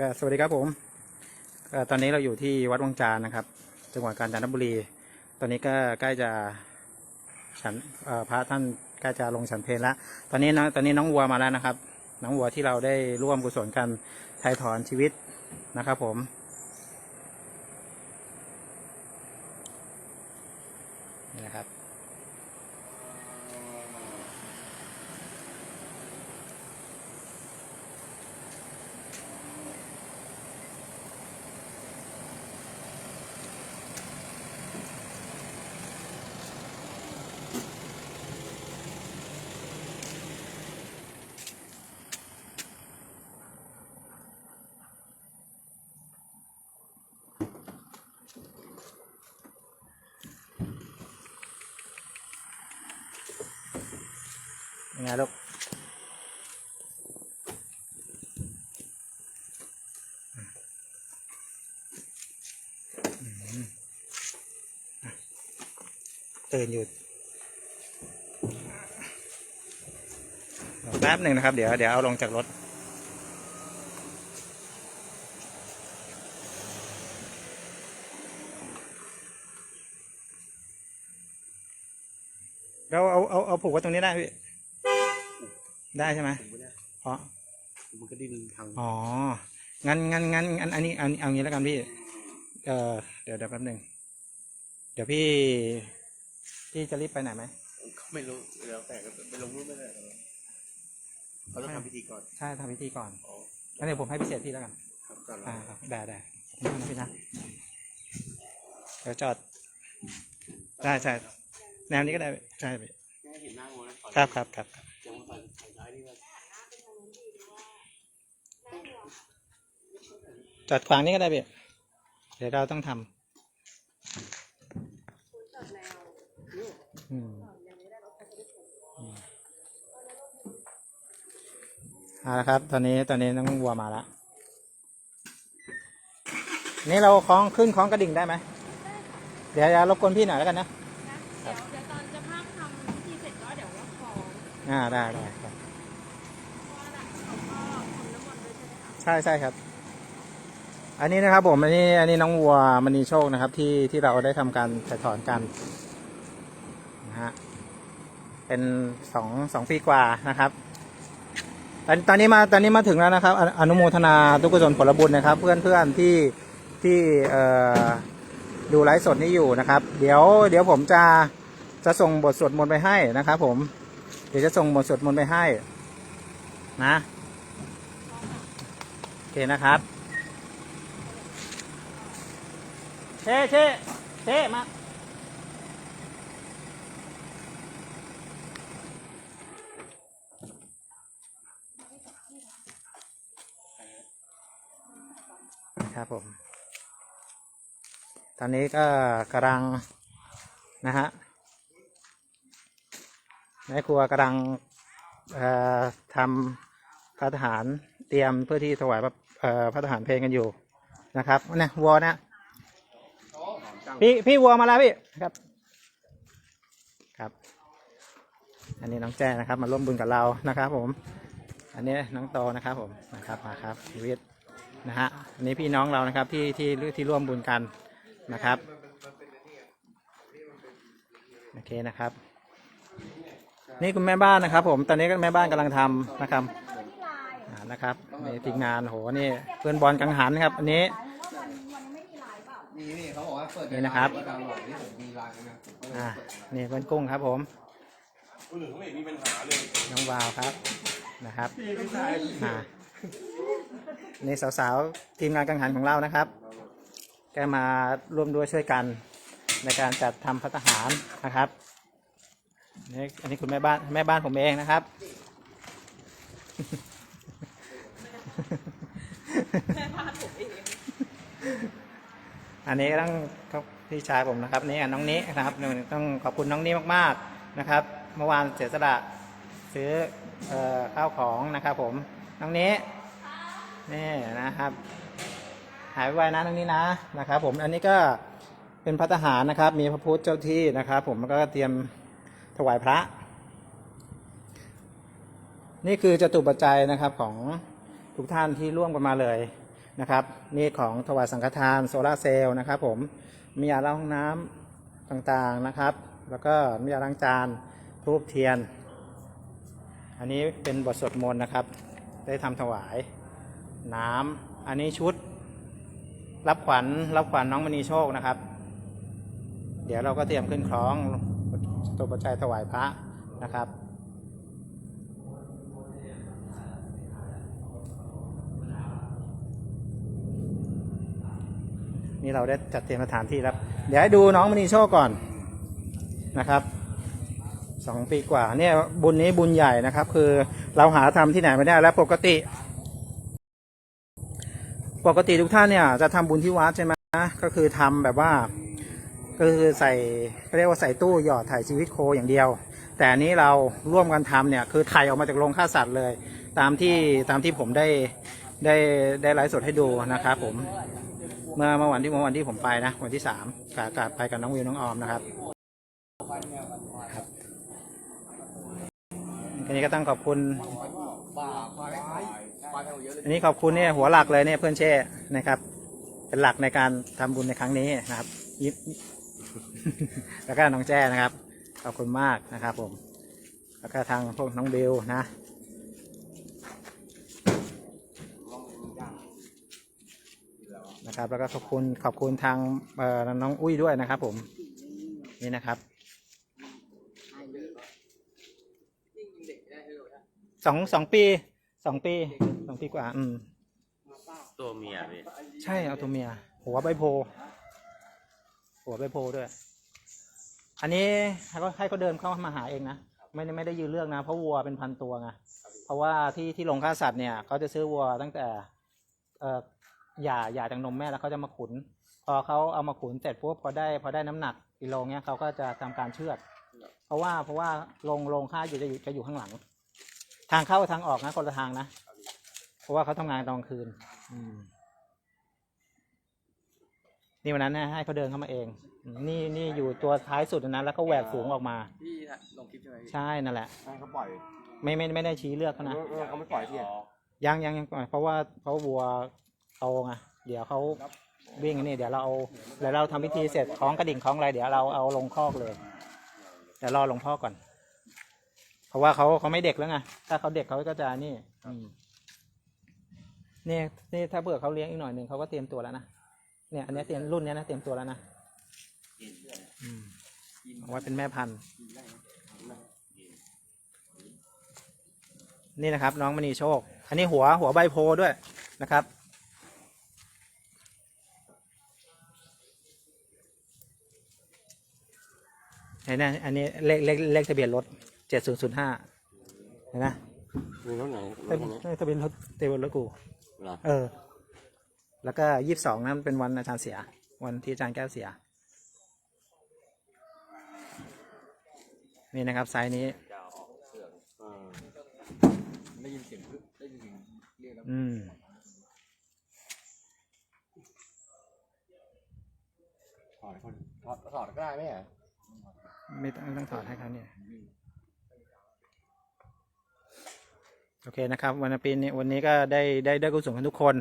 ก็สวัสดีครับผมตอนนี้เราอยู่ที่วัดวังจานนะครับ จังหวัดกาญจนบุรี ตอนนี้ก็ใกล้จะฉันพระท่านใกล้จะลงฉันเพลแล้วตอนนี้นะตอนนี้น้องวัวมาแล้วนะครับ น้องวัวที่เราได้ร่วมกุศลกันไถ่ถอนชีวิตนะครับผมนี่นะครับ ไงลูกอืมอะตื่นอยู่แป๊บหนึ่งนะครับ เดี๋ยวเดี๋ยวเอาลงจากรถเราเอาเอาเอาผูกไว้ตรงนี้ได้พี่ ได้ใช่ไหมผมไม่ได้เพราะมันก็ดิ้นทางอ๋อ งั้นงั้นงั้นงั้นอันนี้เอาเอางี้แล้วกันพี่ เออเดี๋ยวเดี๋ยวแป๊บหนึ่งเดี๋ยวพี่พี่จะรีบไปไหนไหมเขาไม่รู้แล้วแต่ก็ไปลงรูปไม่ได้หรอกเขาต้องทำพิธีก่อน ใช่ทำพิธีก่อนอ๋องั้นเดี๋ยวผมให้พิเศษพี่แล้วกันครับก่อนอ่าเราครับได้ได้ขอบคุณนะพี่นะเดี๋ยวจอดได้ใช่แนวนี้ก็ได้พี่ใช่พี่แค่เห็นหน้าวัวแล้วถอยครับครับครับ ยังมาถอยถอยท้ายนี่ว่า จอดขวางนี้ก็ได้พี่เดี๋ยวเราต้องทำอืมอืมเอาละครับ ตอนนี้ตอนนี้น้องวัวมาแล้วนี่เราคล้องขึ้นคล้องกระดิ่งได้ไหม เดี๋ยวรบกวนพี่หน่อยแล้วกันนะ นะเดี๋ยวเดี๋ยวตอนจะพากทำพิธีเสร็จก็เดี๋ยวว่าขออ่าได้ได้ครับ เพราะว่าน่ะเขาก็ทำน้ำมนต์ด้วยใช่ไหมคะ ใช่ใช่ครับ อันนี้นะครับผมอันนี้อันนี้น้องวัวมณีโชคนะครับ ที่ที่เราได้ทำการถ่ายถอนกันนะฮะเป็นสองสองปีกว่านะครับตอนตอนนี้มาตอนนี้มาถึงแล้วนะครับ อนุโมทนาทุกกุศลผลบุญนะครับ เพื่อนเพื่อนที่ที่เอ่อดูไลฟ์สดนี้อยู่นะครับ เดี๋ยวเดี๋ยวผมจะจะส่งบทสวดมนต์ไปให้นะครับ ผม เดี๋ยวจะส่งบทสวดมนต์ไปให้นะโอเคนะครับ เช่เช่เช่มาครับผม ตอนนี้ก็กำลังนะฮะแม่ครัวกำลังทำพระทหารเตรียมเพื่อที่ถวายพระพระทหารเพลงกันอยู่นะครับเนี่ยวัวนะ พี่พี่วัวมาแล้วพี่ครับ ครับ อันนี้น้องแจ้นะครับ มาร่วมบุญกับเรานะครับ ผม อันนี้น้องโตนะครับผมนะครับมาครับชีวิตนะฮะอันนี้พี่น้องเรานะครับที่ที่ที่ร่วมบุญกันนะครับโอเคนะครับ นี่คุณแม่บ้านนะครับ ผม ตอนนี้ก็แม่บ้านกำลังทำนะครับอ่านะครับนี่ทีมงานโหนี่เพื่อนบอลกังหันครับ อันนี้นี่ นี่นะครับดาวน์โหลดนี่ผมมีไลน์นะอ่านี่เพื่อนกุ้งครับผมคนอื่นเขาไม่มีปัญหาเลยน้องวาวครับนะครับอ่านี่สาวๆทีมงานกังหันของเรานะครับก็มาร่วมด้วยช่วยกันในการจัดทำพัฒหารนะครับนี่อันนี้คุณแม่บ้านแม่บ้านผมเองนะครับ แม่พาผมเอง อันนี้ต้องพี่ชายผมนะครับนี่อะน้องนี้นะครับต้องขอบคุณน้องนี้มากๆนะครับ เมื่อวานเสียสละซื้ออข้าวของนะครับผมน้องนี้นี่นะครับ หายไวนะน้องนี้นะนะครับ ผมอันนี้ก็เป็นพัฒหารนะครับ มีพระพุทธเจ้าที่นะครับ ผมแล้วก็เตรียมถวายพระ นี่คือจตุปัจจัยนะครับของทุกท่านที่ร่วมกันมาเลย นะครับนี่ของถวายสังฆทานโซลาร์เซลล์นะครับผมมียาล้างห้องน้ำต่างๆนะครับ แล้วก็มียาล้างจานทูบเทียน อันนี้เป็นบทสวดมนต์นะครับ ได้ทำถวายน้ำอันนี้ชุดรับขวัญรับขวัญน้องมณีโชคนะครับ เดี๋ยวเราก็เตรียมขึ้นคล้องตัวปัจจัยถวายพระนะครับ นี่เราได้จัดเตรียมสถานที่แล้วเดี๋ยวให้ดูน้องมณีโชคก่อนนะครับสองปีกว่าเนี่ยบุญนี้บุญใหญ่นะครับ คือเราหาทำที่ไหนไม่ได้แล้วปกติ ปกติทุกท่านเนี่ยจะทำบุญที่วัดใช่ไหมก็คือทำแบบว่า ก็คือใส่เขาเรียกว่าใส่ตู้หยอดถ่ายชีวิตโคอย่างเดียว แต่อันนี้เราร่วมกันทำเนี่ยคือถ่ายออกมาจากโรงฆ่าสัตว์เลย ตามที่ตามที่ผมได้ได้ได้ไลฟ์สดให้ดูนะครับผม เมื่อเมื่อวันที่เมื่อวันที่ผมไปนะ วันที่สามกะกะไปกับน้องวิวน้องออมนะครับครับอันนี้ก็ต้องขอบคุณอันนี้ขอบคุณเนี่ยหัวหลักเลยเนี่ยเพื่อนเช่นะครับ เป็นหลักในการทำบุญในครั้งนี้นะครับยิบแล้วก็น้องแจ้นะครับขอบคุณมากนะครับ ผม แล้วก็ทางพวกน้องบิวนะ นะครับ แล้วก็ขอบคุณขอบคุณทางเอ่อน้องอุ้ยด้วยนะครับ ผมนี่นะครับเด็กได้เลยนะสองสองปีสองปีสองปีกว่า อืมตัวเมียพี่ใช่เอาตัวเมีย หัวใบโพธิ์หัวใบโพธิ์ด้วย อันนี้ให้เขาให้เขาเดินเข้ามาหาเองนะไม่ได้ไม่ได้ยืนเลือกนะ เพราะวัวเป็นพันตัวไงเพราะว่าที่ที่โรงฆ่าสัตว์เนี่ยเขาจะซื้อวัวตั้งแต่เอ่อ หย่าหย่าจากนมแม่แล้วเขาจะมาขุน พอเขาเอามาขุนเสร็จปุ๊บพอได้พอได้น้ำหนักกิโลเนี้ยเขาก็จะทำการเชือด เพราะว่าเพราะว่าโรงโรงฆ่าอยู่จะอยู่จะอยู่ข้างหลัง ทางเข้าทางออกนะคนละทางนะเพราะว่าเขาทำงานตอนกลางคืน อืมนี่วันนั้นนะให้เขาเดินเข้ามาเองอืมนี่นี่อยู่ตัวท้ายสุดนะแล้วก็แหวกฝูงออกมาพี่ลงคลิปใช่ไหมพี่ใช่นั่นแหละให้เขาปล่อย ไม่ไม่ไม่ได้ชี้เลือกเขานะเออเขาไม่ปล่อยพี่ยังยังยังก่อนเพราะว่าเพราะวัว โตไงเดี๋ยวเขาวิ่งอันนี่เดี๋ยวเราเอาเดี๋ยวเราทำพิธีเสร็จคล้องกระดิ่งคล้องอะไรเดี๋ยวเราเอาลงคอกเลยเดี๋ยวรอหลวงพ่อก่อน เพราะว่าเขาเขาไม่เด็กแล้วไงถ้าเขาเด็กเขาก็จะนี่อืมนี่นี่ถ้าเผื่อเขาเลี้ยงอีกหน่อยหนึ่งเขาก็เตรียมตัวแล้วนะเนี่ยอันเนี้ยเตรียมรุ่นเนี้ยนะเตรียมตัวแล้วนะอืมเอาไว้เป็นแม่พันธุ์นี่นะครับ น้องมณีโชค อันนี้หัวหัวใบโพด้วยนะครับ เห็นไหมอันนี้เลขเลขเลขทะเบียนรถเจ็ดศูนย์ศูนย์ห้าเห็นไหมมีรถไหนทะเบียนทะเบียนรถทะเบียนรถกูเหรอเออ แล้วก็ยี่สิบสองนั้นเป็นวันอาจารย์เสีย วันที่อาจารย์แก้วเสีย นี่นะครับไซส์นี้เออได้ยินเสียงพึ่งได้ยินเสียงเรียกแล้วอืมถอดคนถอดถอดก็ได้ไหมอะ ไม่ต้องต้องถอดให้เขาเนี่ยโอเคนะครับ วันปีนี้วันนี้ก็ได้ได้ได้กุศลกันทุกคน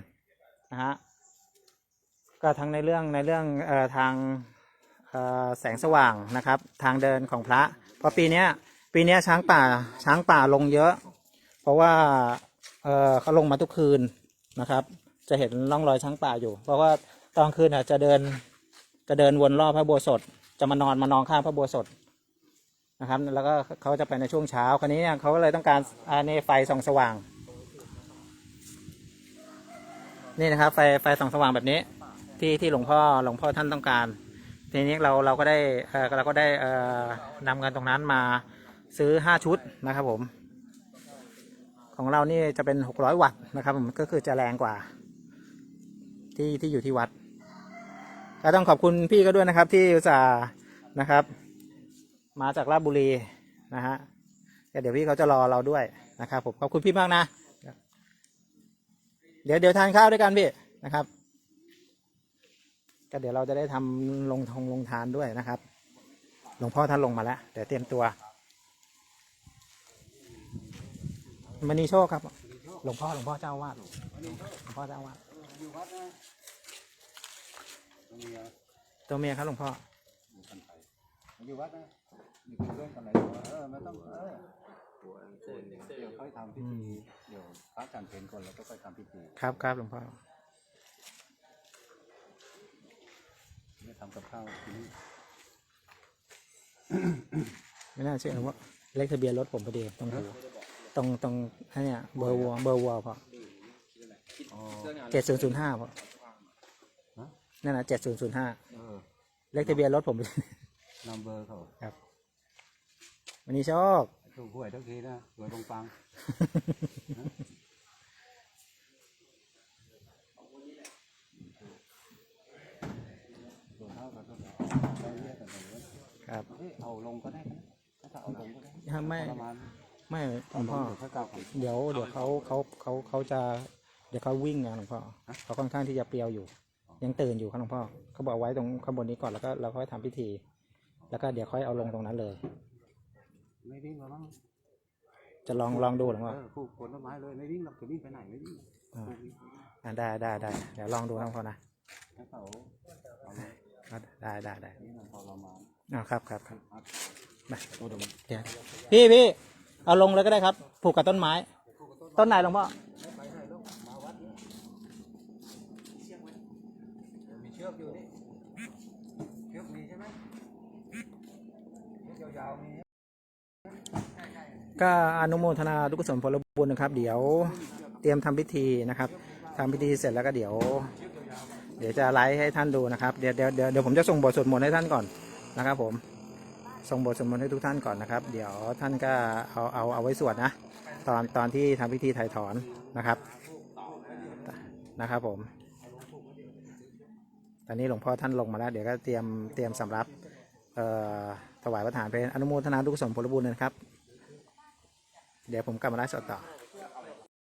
นะฮะก็ทั้งในเรื่องในเรื่องเอ่อทางเอ่อแสงสว่างนะครับ ทางเดินของพระเพราะปีเนี้ยปีเนี้ยช้างป่าช้างป่าลงเยอะ เพราะว่าเออเขาลงมาทุกคืนนะครับ จะเห็นร่องรอยช้างป่าอยู่ เพราะว่าตอนคืนอะจะเดินจะเดินวนรอบพระโบสถจะมานอนมานอนข้างพระโบสถ นะครับ แล้วก็เขาจะไปในช่วงเช้าคราวนี้เนี่ยเขาก็เลยต้องการอันนี้ไฟส่องสว่าง นี่นะครับ ไฟไฟส่องสว่างแบบนี้ ที่ที่หลวงพ่อหลวงพ่อท่านต้องการ ทีนี้เราเราก็ได้เออเราก็ได้เออนำเงินตรงนั้นมาซื้อห้าชุดนะครับผมของเรานี่จะเป็นหกร้อยวัตต์นะครับผมก็คือจะแรงกว่า ที่ที่อยู่ที่วัดก็ต้องขอบคุณพี่ก็ด้วยนะครับที่อุตส่าห์นะครับ มาจากราชบุรีนะฮะก็เดี๋ยวพี่เขาจะรอเราด้วยนะครับผมขอบคุณพี่มากนะ เดี๋ยวเดี๋ยวทานข้าวด้วยกันพี่นะครับก็เดี๋ยวเราจะได้ทำลงทงลงทานด้วยนะครับ หลวงพ่อท่านลงมาแล้ว เดี๋ยวเตรียมตัวมณีโชคครับ หลวงพ่อหลวงพ่อเจ้าวาดหลวงพ่อเจ้าวาดตัวเมียครับหลวงพ่ออยู่กันไปอยู่วัดนะอยู่เป็นเพื่อนกันไหนเออไม่ต้องเออเดี๋ยวค่อยทำพิธีเดี๋ยวพระอาจารย์เพนคนแล้วก็ค่อยทำพิธีครับครับหลวงพ่อไม่ทำกับข้าวที่นี่ไม่น่าเชื่อว่าเลขทะเบียนรถผมพอดีตรงหูตรงตรงอันเนี้ยเบอร์วัวเบอร์วัวพออ๋อเจ็ดศูนย์ศูนย์ห้าพอฮะนั่นนะเจ็ดศูนย์ศูนย์ห้าเออเลขทะเบียนรถผมนำเบอร์เขา ครับ วันนี้โชคถูกหวยทุกทีนะหวยปังปังตัวเท่ากันก็ได้เรียกกันเลยครับเอ้ยเอาลงก็ได้นะถ้าเอาลงก็ได้ถ้าไม่ประมาณไม่หลเอาวงลพ่งอเดี๋ยวค่อยกลับเดี๋ยวเดี๋ยวเขาเขาเขาเขาเขาจะ เดี๋ยวเขาวิ่งไงหลวงพ่อเขาค่อนข้างที่จะเปรียวอยู่ ยังตื่นอยู่ครับหลวงพ่อเขาบอกไว้ตรงข้างบนนี้ก่อนแล้วก็เราค่อยทำพิธี แล้วก็เดี๋ยวค่อยเอาลงตรงนั้นเลย ไม่วิ่งหรอกมั้งจะลองลองดูหลวงพ่อเออปลูกผลไม้เลยไม่วิ่งหรอกจะวิ่งไปไหนไม่วิ่งอ่าปลูกวิ่งอะได้ได้ได้เดี๋ยวลองดูนะหลวงพ่อนะให้เขาเอาเลยอะได้ได้ได้นี่มันทรมานอ่าครับครับครับอัดมาโอ้เดี๋ยวมันเดี๋ยวพี่พี่เอาลงเลยก็ได้ครับ ผูกกับต้นไม้ ต้นไหนหลวงพ่อไปไหนลูกมาวัดนี่เชือกไหมมีเชือกอยู่นี่เชือกมีใช่ไหมเชือกยาวๆมี ก็อนุโมทนาทุกกุศลผลบุญนะครับ เดี๋ยวเตรียมทำพิธีนะครับทำพิธีเสร็จแล้วก็เดี๋ยว เดี๋ยวจะไลฟ์ให้ท่านดูนะครับเดี๋ยวเดี๋ยวเดี๋ยวผมจะส่งบทสวดมนต์ให้ท่านก่อนนะครับ ผมส่งบทสวดมนต์ให้ทุกท่านก่อนนะครับ เดี๋ยวท่านก็เอาเอาเอาไว้สวดนะ ตอนตอนที่ทำพิธีถ่ายถอนนะครับนะครับผม ตอนนี้หลวงพ่อท่านลงมาแล้ว เดี๋ยวก็เตรียมเตรียมสำรับถวายประทานเป็นอนุโมทนาทุกกุศลผลบุญนะครับ เดี๋ยวผมกลับมาไลฟ์สดต่อ